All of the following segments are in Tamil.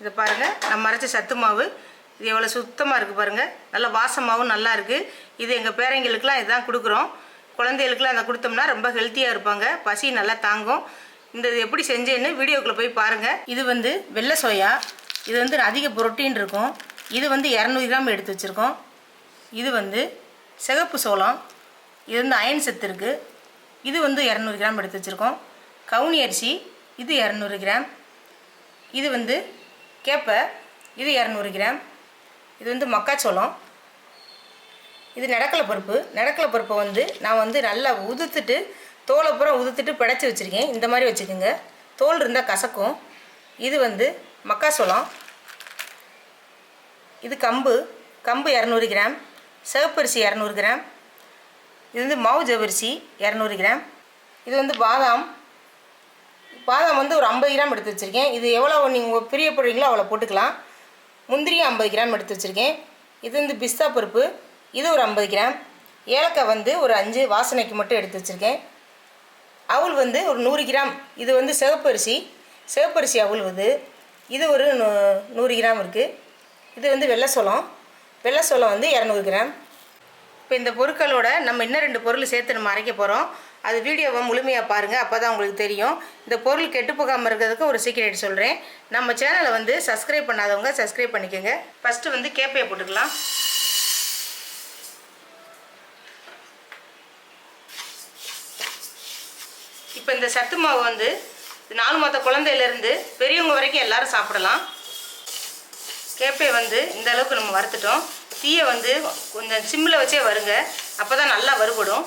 இதை பாருங்கள் நம்ம அரைச்ச சத்து மாவு. இது எவ்வளோ சுத்தமாக இருக்குது பாருங்கள் நல்ல வாசமாகவும் நல்லா இருக்குது இது எங்கள் பேரங்களுக்கெலாம் இதுதான் கொடுக்குறோம். குழந்தைகளுக்குலாம் அதை கொடுத்தோம்னா ரொம்ப ஹெல்த்தியாக இருப்பாங்க. பசி நல்லா தாங்கும். இந்த இது எப்படி செஞ்சேன்னு வீடியோக்குள்ளே போய் பாருங்கள் இது வந்து வெள்ளை சோயா. இது வந்து அதிக புரோட்டீன் இருக்கும். இது வந்து இரநூறு கிராம் எடுத்து வச்சுருக்கோம். இது வந்து சிகப்பு சோளம். இது வந்து அயன் சத்து இருக்குது இது வந்து இரநூறு கிராம் எடுத்து வச்சுருக்கோம். கவுனி அரிசி. இது இரநூறு கிராம். இது வந்து கேப்பை. இது இரநூறு கிராம். இது வந்து மக்காச்சோளம். இது நடக்கலை பருப்பு. நடக்கலை பருப்பை வந்து நான் வந்து நல்லா உதுத்துட்டு தோலை பூரா உதுத்துட்டு பிடைச்சி வச்சுருக்கேன். இந்த மாதிரி வச்சுக்கோங்க. தோல் இருந்தால் கசக்கும். இது வந்து மக்காச்சோளம். இது கம்பு. கம்பு இரநூறு கிராம். சிவப்பரிசி இரநூறு கிராம். இது வந்து மாவு ஜவரிசி இரநூறு கிராம். இது வந்து பாதாம். பாதாம் வந்து ஒரு ஐம்பது கிராம் எடுத்து வச்சுருக்கேன். இது எவ்வளோ நீங்கள் பிரியப்படுறீங்களோ அவ்வளோ போட்டுக்கலாம். முந்திரியும் ஐம்பது கிராம் எடுத்து வச்சுருக்கேன். இது வந்து பிஸ்தா பருப்பு. இது ஒரு ஐம்பது கிராம். ஏலக்காய் வந்து ஒரு அஞ்சு வாசனைக்கு மட்டும் எடுத்து வச்சுருக்கேன். அவுள் வந்து ஒரு நூறு கிராம். இது வந்து சிவப்பரிசி சிவப்பரிசி அவுள் இது. இது ஒரு நூ- நூறு கிராம் இருக்குது இது வந்து வெள்ளை சோளம். வெள்ளை சோளம் வந்து இரநூறு கிராம். இப்போ இந்த பொருட்களோட நம்ம இன்னும் ரெண்டு பொருள் சேர்த்து நம்ம அரைக்க போகிறோம் அது வீடியோவை முழுமையாக பாருங்கள் அப்போ தான் உங்களுக்கு தெரியும். இந்த பொருள் கெட்டு போகாமல் இருக்கிறதுக்கு ஒரு சீக்கிரட் சொல்கிறேன் நம்ம சேனலை வந்து சப்ஸ்கிரைப் பண்ணாதவங்க சப்ஸ்கிரைப் பண்ணிக்கோங்க. ஃபஸ்ட்டு வந்து கேப்பையை போட்டுக்கலாம். இப்போ இந்த சத்து மாவு வந்து நாலு மாத குழந்தையிலேருந்து பெரியவங்க வரைக்கும் எல்லாரும் சாப்பிடலாம். கேப்பையை வந்து இந்த அளவுக்கு நம்ம வறுத்துட்டோம். தீயை வந்து கொஞ்சம் சிம்மில் வச்சே வருங்க. அப்போ தான் நல்லா வறுபடும்.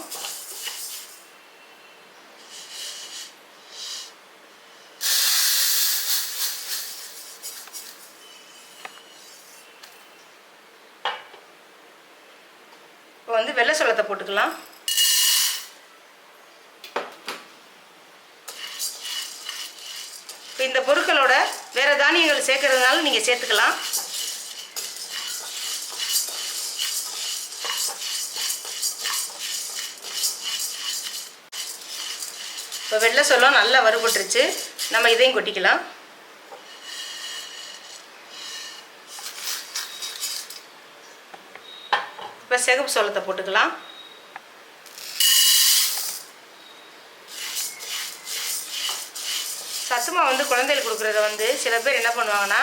வந்து வெள்ளை சோளத்தை போட்டுக்கலாம். இப்போ இந்த பொருட்களோட வேறு தானியங்கள் சேர்க்கறதுனால நீங்கள் சேர்த்துக்கலாம். இப்போ வெள்ளை சோளம் நல்லா வறுபட்டுருச்சு. நம்ம இதையும் கொட்டிக்கலாம். இப்போ சிகப்பு சோளத்தை போட்டுக்கலாம். சத்துமா வந்து குழந்தைகளுக்கு கொடுக்குறத வந்து சில பேர் என்ன பண்ணுவாங்கன்னா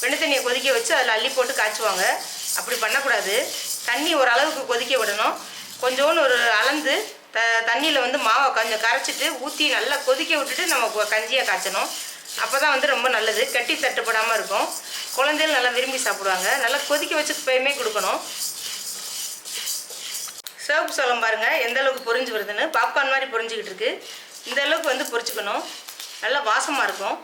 வெண்ணெய் தண்ணியை கொதிக்க வச்சு அதில் அள்ளி போட்டு காய்ச்சுவாங்க. அப்படி பண்ணக்கூடாது. தண்ணி ஒரு அளவுக்கு கொதிக்க விடணும். கொஞ்சோண்டு ஒரு அளந்து த தண்ணியில் வந்து மாவை கொஞ்சம் கரைச்சிட்டு ஊற்றி நல்லா கொதிக்க விட்டுட்டு நம்ம கஞ்சியாக கஞ்சியை காய்ச்சணும். அப்போ தான் வந்து ரொம்ப நல்லது. கட்டி தட்டுப்படாமல் இருக்கும். குழந்தைகள் நல்லா விரும்பி சாப்பிடுவாங்க. நல்லா கொதிக்க வச்சு எப்பயுமே கொடுக்கணும். சிவப்பு சோளம் பாருங்கள் எந்த அளவுக்கு பொரிஞ்சு வருதுன்னு. பாப்கார்ன் மாதிரி பொறிஞ்சிக்கிட்டு இருக்கு. இந்த அளவுக்கு வந்து பொறிச்சிக்கணும் நல்லா வாசமாக இருக்கும்.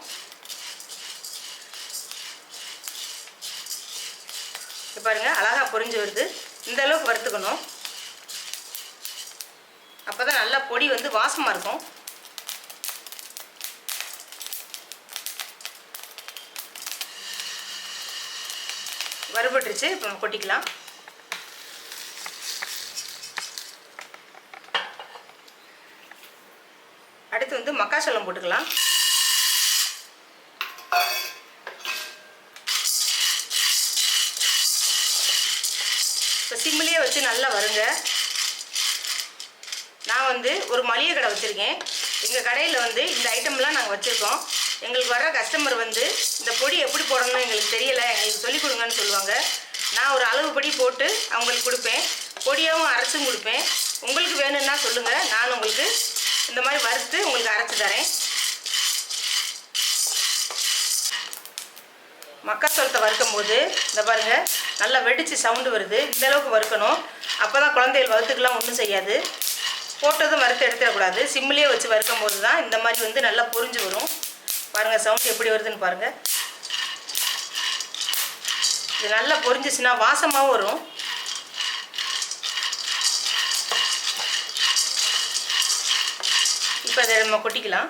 பாருங்கள் அழகாக பொரிஞ்சு வருது. இந்த அளவுக்கு வறுத்துக்கணும். அப்போ தான் நல்லா பொடி வந்து வாசமாக இருக்கும். வறுபட்டுருச்சு இப்போ நம்ம கொட்டிக்கலாம் அடுத்து வந்து மக்காச்சோளம் போட்டுக்கலாம். இப்போ சிம்மிலேயே வச்சு நல்லா வருங்க. நான் வந்து ஒரு மளிகை கடை வச்சுருக்கேன். எங்கள் கடையில் வந்து இந்த ஐட்டம்லாம் நாங்கள் வச்சுருக்கோம். எங்களுக்கு வர கஸ்டமர் வந்து இந்த பொடி எப்படி போடணும்னு எங்களுக்கு தெரியலை. எங்களுக்கு சொல்லிக் கொடுங்கன்னு சொல்லுவாங்க. நான் ஒரு அளவுப்படி போட்டு அவங்களுக்கு கொடுப்பேன். பொடியாகவும் அரைச்சும் கொடுப்பேன். உங்களுக்கு வேணும்னா சொல்லுங்கள் நான் உங்களுக்கு இந்த மாதிரி வறுத்து உங்களுக்கு அரைச்சி தரேன். மக்காச்சோளத்தை வறுக்கும் போது இந்த பாருங்க நல்லா வெடிச்சு சவுண்டு வருது. இந்த அளவுக்கு வறுக்கணும். அப்போ தான் குழந்தைகள் வறுத்துக்கெல்லாம் ஒன்றும் செய்யாது. போட்டதும் வறுத்து எடுத்துடக்கூடாது. சிம்மிலே வச்சு வறுக்கும் போது தான் இந்த மாதிரி வந்து நல்லா பொரிஞ்சு வரும். பாருங்கள் சவுண்ட் எப்படி வருதுன்னு பாருங்கள் இது நல்லா பொறிஞ்சிச்சுன்னா வாசமாகவும் வரும். இப்போ அதை நம்ம கொட்டிக்கலாம்.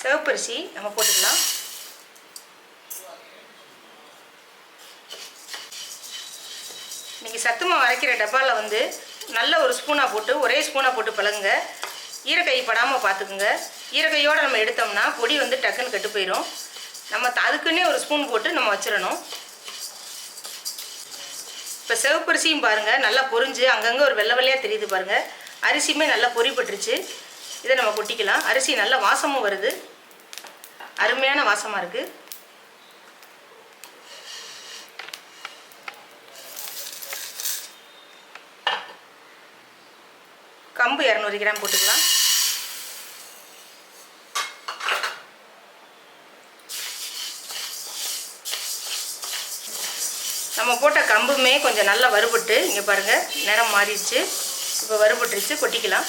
சிவப்பரிசி நம்ம போட்டுக்கலாம். நீங்கள் சத்துமா அரைக்கிற டப்பாவில் வந்து நல்ல ஒரு ஸ்பூனாக போட்டு ஒரே ஸ்பூனாக போட்டு பழகுங்க. ஈரக்கை படாமல் பார்த்துக்குங்க ஈரகையோடு நம்ம எடுத்தோம்னா பொடி வந்து டக்குன்னு கெட்டு போயிடும் நம்ம த- அதுக்குன்னே ஒரு ஸ்பூன் போட்டு நம்ம வச்சிடணும். இப்போ சிவப்பரிசியும் பாருங்கள் நல்லா பொரிஞ்சு அங்கங்கே ஒரு வெள்ளை வெள்ளையாக தெரியுது பாருங்கள் அரிசியுமே நல்லா பொறிப்பட்டுருச்சு இதை நம்ம கொட்டிக்கலாம். அரிசி நல்ல வாசமும் வருது. அருமையான வாசமாக இருக்குது கம்பு இரநூறு கிராம் போட்டுக்கலாம். நம்ம போட்ட கம்புமே கொஞ்சம் நல்லா வறுபட்டு இங்கே பாருங்கள் நிறம் மாறிடுச்சு. இப்போ வறுபட்டுருச்சு கொட்டிக்கலாம்.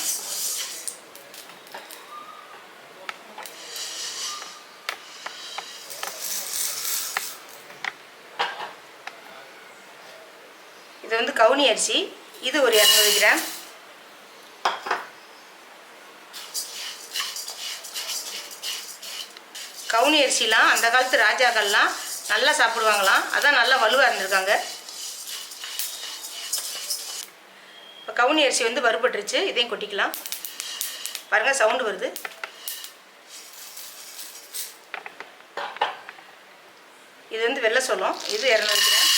இது வந்து கவுனி அரிசி. இது ஒரு இரநூறு கிராம். கவுனி அரிசிலாம் அந்த காலத்து ராஜாக்கள்லாம் நல்லா சாப்பிடுவாங்களாம் அதான் நல்லா வலுவாக இருந்திருக்காங்க. இப்போ கவுனி அரிசி வந்து வறுபட்டுருச்சு. இதையும் கொட்டிக்கலாம். பாருங்கள் சவுண்டு வருது. இது வந்து வெள்ளை சொல்லும் இது இரநூறு கிராம்.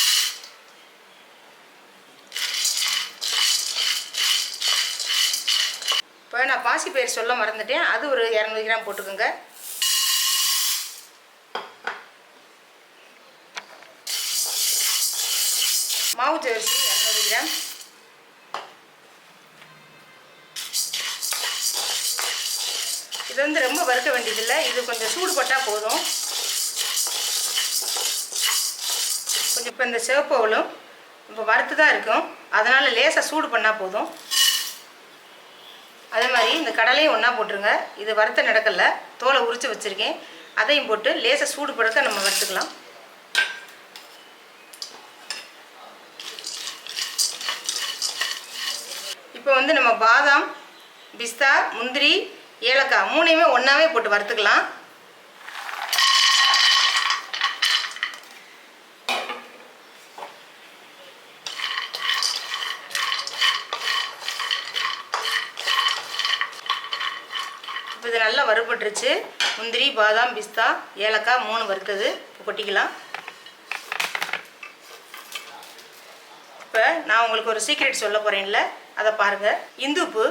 இப்போ நான் பாசி பயிர் சொல்ல மறந்துட்டேன். அது ஒரு இரநூறு கிராம் போட்டுக்கோங்க. மாவு ஜரிசி இரநூறு கிராம். இது வந்து ரொம்ப வறுக்க வேண்டியதில்லை. இது கொஞ்சம் சூடு போட்டால் போதும். கொஞ்சம் இப்போ இந்த சிவப்பவளும் இப்போ வறுத்து தான் இருக்கும். அதனால் லேசாக சூடு பண்ணால் போதும். அதே மாதிரி இந்த கடலையும் ஒன்றா போட்டுருங்க. இது வறுத்த நடக்கல. தோலை உரித்து வச்சுருக்கேன். அதையும் போட்டு லேசாக சூடு படுக்க நம்ம வறுத்துக்கலாம் இப்போ வந்து நம்ம பாதாம் பிஸ்தா முந்திரி ஏலக்காய் மூணையுமே ஒன்றாவே போட்டு வறுத்துக்கலாம். இப்போ இது நல்லா வறுபட்டுருச்சு. முந்திரி பாதாம் பிஸ்தா ஏலக்காய் மூணு வறுத்தது. இப்போ கொட்டிக்கலாம். இப்போ நான் உங்களுக்கு ஒரு சீக்ரெட் சொல்ல போகிறேன்ல அதை பாருங்கள் இந்துப்பு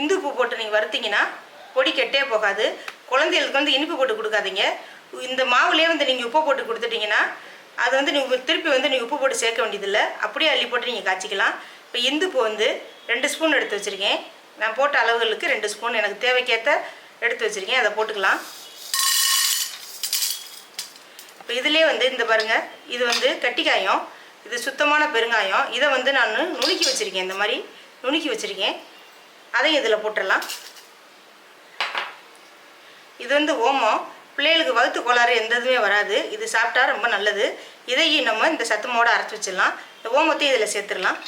இந்துப்பு போட்டு நீங்கள் வறுத்தீங்கன்னா பொடி கெட்டே போகாது. குழந்தைகளுக்கு வந்து இனிப்பு போட்டு கொடுக்காதீங்க. இந்த மாவுலேயே வந்து நீங்கள் உப்பு போட்டு கொடுத்துட்டிங்கன்னா அது வந்து நீங்கள் திருப்பி வந்து நீங்கள் உப்பு போட்டு சேர்க்க வேண்டியதில்லை. அப்படியே அள்ளி போட்டு நீங்கள் காய்ச்சிக்கலாம். இப்போ இந்துப்பு வந்து ரெண்டு ஸ்பூன் எடுத்து வச்சுருக்கேன். நான் போட்ட அளவுகளுக்கு ரெண்டு ஸ்பூன். எனக்கு தேவைக்கேற்ற எடுத்து வச்சுருக்கேன். அதை போட்டுக்கலாம். இப்போ இதிலே வந்து இந்த பாருங்க. இது வந்து கட்டிக்காயம். இது சுத்தமான பெருங்காயம். இதை வந்து நான் நுணுக்கி வச்சுருக்கேன். இந்த மாதிரி நுணுக்கி வச்சுருக்கேன். அதையும் இதில் போட்டுடலாம். இது வந்து ஓமம். பிள்ளைகளுக்கு வகுத்து கோளாறு எந்த இதுவுமே வராது. இது சாப்பிட்டா ரொம்ப நல்லது. இதையும் நம்ம இந்த சத்தமோடு அரைச்சி வச்சிடலாம். இந்த ஓமத்தையும் இதில் சேர்த்துடலாம்.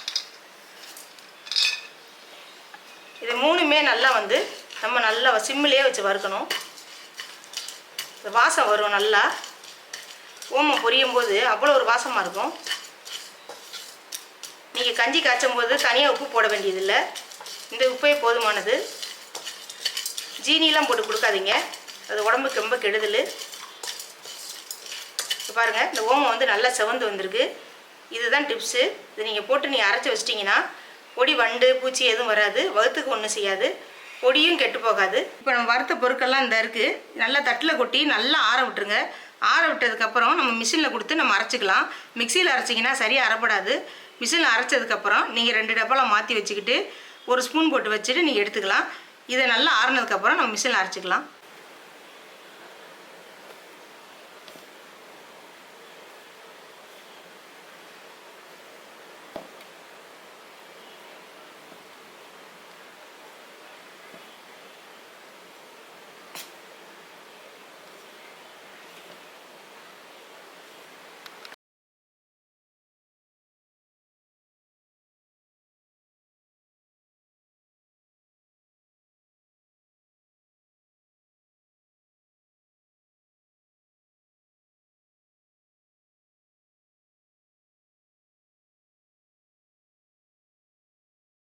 இது மூணுமே நல்லா வந்து நம்ம நல்லா சிம்மிலே வச்சு வறுக்கணும். வாசம் வரும் நல்லா. ஓமம் பொரியும் போது அவ்வளோ ஒரு வாசமாக இருக்கும். நீங்கள் கஞ்சி காய்ச்சும் போது தனியாக உப்பு போட வேண்டியதில்லை. இந்த உப்பே போதுமானது. ஜீனிலாம் போட்டு கொடுக்காதீங்க. அது உடம்புக்கு ரொம்ப கெடுதல். பாருங்கள் இந்த ஓமம் வந்து நல்லா செவந்து வந்திருக்கு. இதுதான் டிப்ஸு. இது நீங்கள் போட்டு நீங்கள் அரைச்சி வச்சிட்டிங்கன்னா பொடி வண்டு பூச்சி எதுவும் வராது. வகுத்துக்கு ஒன்றும் செய்யாது. பொடியும் கெட்டு போகாது. இப்போ நம்ம வறுத்த பொருட்கள்லாம் இந்த இருக்குது நல்லா தட்டில் கொட்டி நல்லா ஆற விட்டுருங்க. ஆற விட்டதுக்கப்புறம் நம்ம மிஷினில் கொடுத்து நம்ம அரைச்சிக்கலாம். மிக்சியில் அரைச்சிங்கன்னா சரியாக அரைப்படாது. மிஷினில் அரைச்சதுக்கப்புறம் நீங்கள் ரெண்டு டப்பாவில் மாற்றி வச்சுக்கிட்டு ஒரு ஸ்பூன் போட்டு வச்சுட்டு நீங்கள் எடுத்துக்கலாம். இதை நல்லா ஆறுனதுக்கப்புறம் நம்ம மிஷினில் அரைச்சிக்கலாம்.